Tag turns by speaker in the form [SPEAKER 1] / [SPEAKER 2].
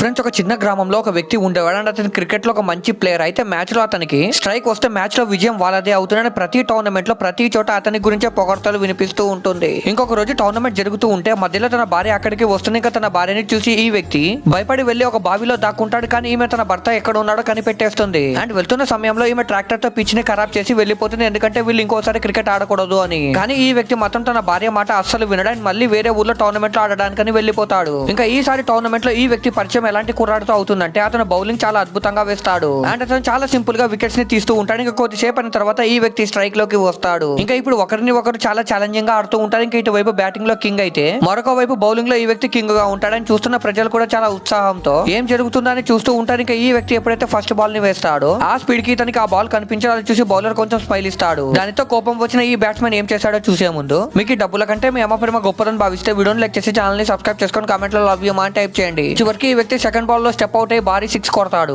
[SPEAKER 1] Friends ఒక చిన్న గ్రామంలో ఒక వ్యక్తి ఉండేవాడు అండ్ అతను క్రికెట్లో ఒక మంచి ప్లేయర్. అయితే మ్యాచ్లో అతనికి స్ట్రైక్ వస్తే మ్యాచ్లో విజయం వాళ్ళదే అవుతుందని ప్రతి టోర్నమెంట్లో ప్రతి చోట అతని గురించే పొగడతలు వినిపిస్తూ ఉంటుంది. ఇంకొక రోజు టోర్నమెంట్ జరుగుతూ ఉంటే మధ్యలో తన భార్య అక్కడికి వస్తుంది. ఇంకా తన భార్యని చూసి ఈ వ్యక్తి భయపడి వెళ్ళి ఒక బావిలో దాక్కుంటాడు. కానీ ఈమె తన భర్త ఎక్కడ ఉన్నాడో కనిపెట్టేస్తుంది. అండ్ వెళ్తున్న సమయంలో ఈమె ట్రాక్టర్తో పిచ్ని ఖరాబ్ చేసి వెళ్ళిపోతుంది. ఎందుకంటే వీళ్ళు ఇంకోసారి క్రికెట్ ఆడకూడదు అని. కానీ ఈ వ్యక్తి మాత్రం తన భార్య మాట అస్సలు వినడానికి అండ్ మళ్ళీ వేరే ఊర్లో టోర్నమెంట్లో ఆడడానికని వెళ్ళిపోతాడు. ఇంకా ఈసారి టోర్నమెంట్లో ఈ వ్యక్తి పరిచయం ఎలాంటి కుర్రాడుతో అవుతుందంటే అతను బౌలింగ్ చాలా అద్భుతంగా వేస్తాడు. అండ్ అతను చాలా సింపుల్గా వికెట్స్ని తీస్తూ ఉంటాడు. ఇంకా కొద్దిసేపు అయిన తర్వాత ఈ వ్యక్తి స్ట్రైక్లోకి వస్తాడు. ఇంకా ఇప్పుడు ఒకరిని ఒకరు చాలా ఛాలెంజింగ్గా ఆడుతూ ఉంటారు. ఇంకా ఇటువైపు బ్యాటింగ్లో కింగ్ అయితే మరొక వైపు బౌలింగ్లో ఈ వ్యక్తి కింగ్గా ఉంటాడని చూస్తున్న ప్రజలు కూడా చాలా ఉత్సాహంతో ఏం జరుగుతుందని చూస్తూ ఉంటారు. ఇంకా ఈ వ్యక్తి ఎప్పుడైతే ఫస్ట్ బాల్ని వేస్తాడో ఆ స్పీడ్కి ఇతనికి ఆ బాల్ కనిపించాలని చూసి బౌలర్ కొంచెం స్మైల్ ఇస్తాడు. దానితో కోపం వచ్చిన ఈ బ్యాట్స్మెన్ ఏం చేశాడో చూసే ముందు మీకు డబ్బుల కంటే మీ అమ్మ ప్రేమ గొప్పదని భావిస్తే వీడియోని లైక్ చేసి ఛానల్ని సబ్స్క్రైబ్ చేసుకొని కామెంట్లో లవ్ యూ మా టైప్ చేయండి. చివరికి ఈ వ్యక్తి సెకండ్ బాల్లో స్టెప్ అవుట్ అయ్యి భారీ సిక్స్ కొడతాడు.